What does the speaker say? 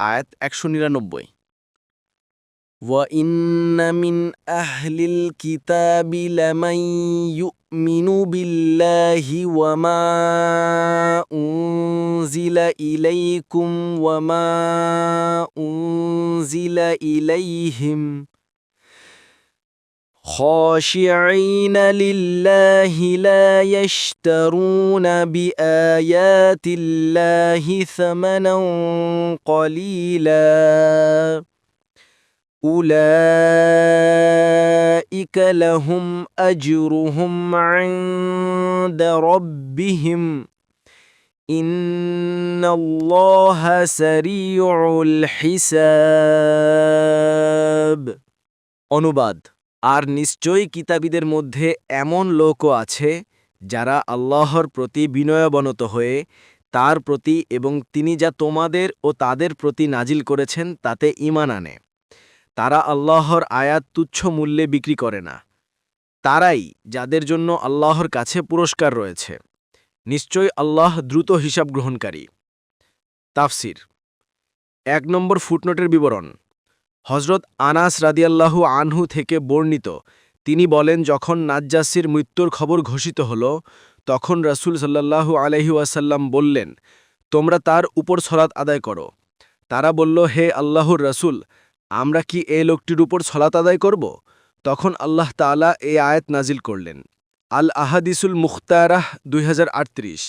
আয়াত একশো নিরানব্বই وَإِنَّ مِنْ أَهْلِ الْكِتَابِ لَمَنْ يُؤْمِنُ بِاللَّهِ وَمَا أُنْزِلَ إِلَيْكُمْ وَمَا أُنْزِلَ إِلَيْهِمْ خاشعين لله لا يشترون بآيات الله ثمنا قليلا أولئك لهم أجرهم عند ربهم إن الله سريع الحساب অনুবাদ আর নিশ্চয়ই কিতাবীদের মধ্যে এমন লোকও আছে, যারা আল্লাহর প্রতি বিনয়বনত হয়ে তার প্রতি এবং তিনি যা তোমাদের ও তাদের প্রতি নাজিল করেছেন তাতে ঈমান আনে। তারা আল্লাহর আয়াত তুচ্ছ মূল্যে বিক্রি করে না। তারাই যাদের জন্য আল্লাহর কাছে পুরস্কার রয়েছে। নিশ্চয় আল্লাহ দ্রুত হিসাব গ্রহণকারী। তাফসির। এক নম্বর ফুটনোটের বিবরণ। হজরত আনাস রাদিয়াল্লাহু আনহু থেকে বর্ণিত, তিনি বলেন, যখন নাজ্জাসির মৃত্যুর খবর ঘোষিত হল, তখন রাসূল সাল্লাল্লাহু আলহি ওয়াসাল্লাম বললেন, তোমরা তার উপর সলাৎ আদায় করো। তারা বলল, হে আল্লাহর রাসূল, আমরা কি এ লোকটির উপর সলাত আদায় করব? তখন আল্লাহ তাআলা এই আয়াত নাজিল করলেন, আল আহাদিসুল মুখতারাহ দুই হাজার আটত্রিশ।